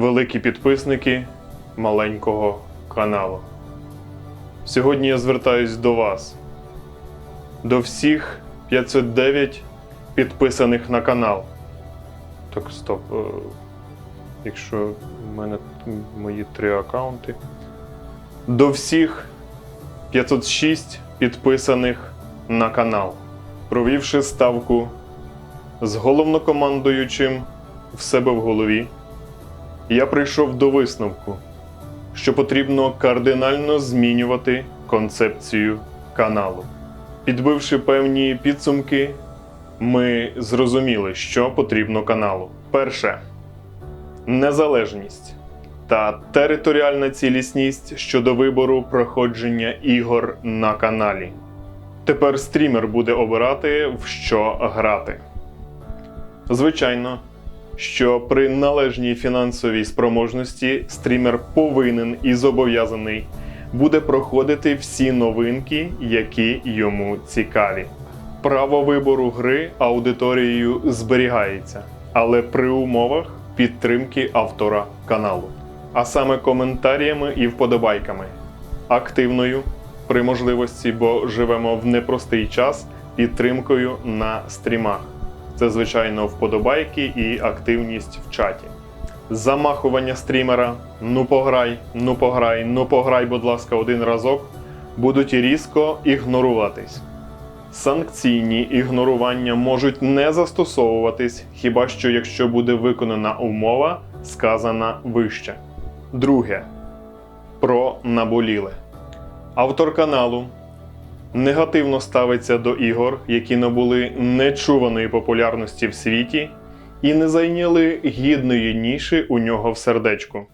великі підписники маленького каналу. Сьогодні я звертаюсь до вас, до всіх 509 підписаних на канал. Так, стоп. е, Якщо в мене мої три аккаунти. До всіх 506 підписаних на канал, провівши ставку з головнокомандуючим в себе в голові, я прийшов до висновку, що потрібно кардинально змінювати концепцію каналу. Підбивши певні підсумки, ми зрозуміли, що потрібно каналу. Перше незалежність та територіальна цілісність щодо вибору проходження ігор на каналі. Тепер стрімер буде обирати, в що грати. Звичайно, що при належній фінансовій спроможності стрімер повинен і зобов'язаний буде проходити всі новинки, які йому цікаві. Право вибору гри аудиторією зберігається, але при умовах підтримки автора каналу, а саме коментарями і вподобайками, активною при можливості, бо живемо в непростий час підтримкою на стрімах. Це, звичайно, вподобайки і активність в чаті. Замахування стрімера, ну пограй, ну пограй, ну пограй, будь ласка, один разок, будуть різко ігноруватись. Санкційні ігнорування можуть не застосовуватись, хіба що якщо буде виконана умова, сказана вище. Друге. Про наболіле. Автор каналу негативно ставиться до ігор, які набули нечуваної популярності в світі і не зайняли гідної ніші у нього в сердечку.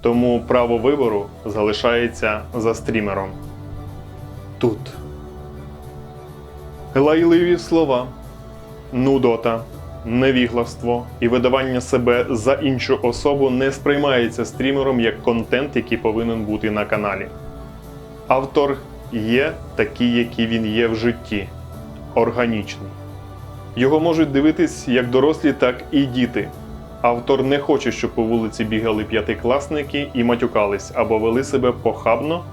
Тому право вибору залишається за стрімером. Тут. Лайливі слова, нудота, невігластво і видавання себе за іншу особу не сприймається стрімером як контент, який повинен бути на каналі. Автор є такий, який він є в житті, органічний. Його можуть дивитись як дорослі, так і діти. Автор не хоче, щоб по вулиці бігали п'ятикласники і матюкались або вели себе похабно,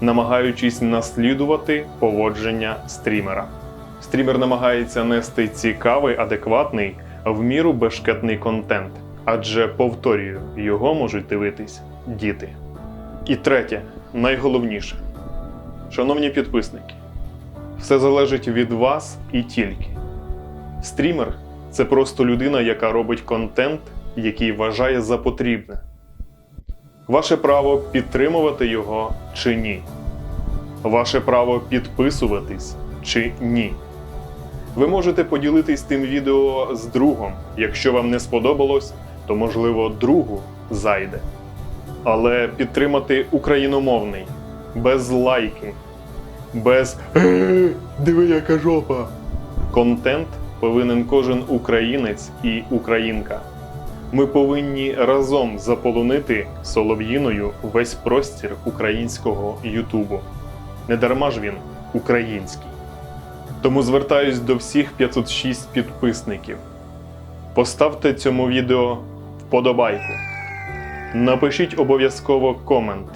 намагаючись наслідувати поводження стрімера. Стрімер намагається нести цікавий, адекватний, в міру бешкетний контент, адже повторюю, його можуть дивитись діти. І третє, найголовніше. Шановні підписники, все залежить від вас і тільки. Стрімер це просто людина, яка робить контент, який вважає за потрібне. Ваше право підтримувати його чи ні. Ваше право підписуватись чи ні. Ви можете поділитись тим відео з другом. Якщо вам не сподобалось, то можливо другу зайде. Але підтримати україномовний, без лайки, без «Е, диви, яка жопа. Контент повинен кожен українець і українка. Ми повинні разом заполонити солов'їною весь простір українського Ютубу. Недарма ж він український. Тому звертаюсь до всіх 506 підписників. Поставте цьому відео вподобайку. Напишіть обов'язково комент,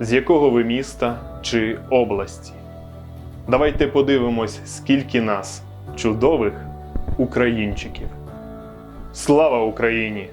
з якого ви міста чи області. Давайте подивимось, скільки нас, чудових українчиків. Слава Україні!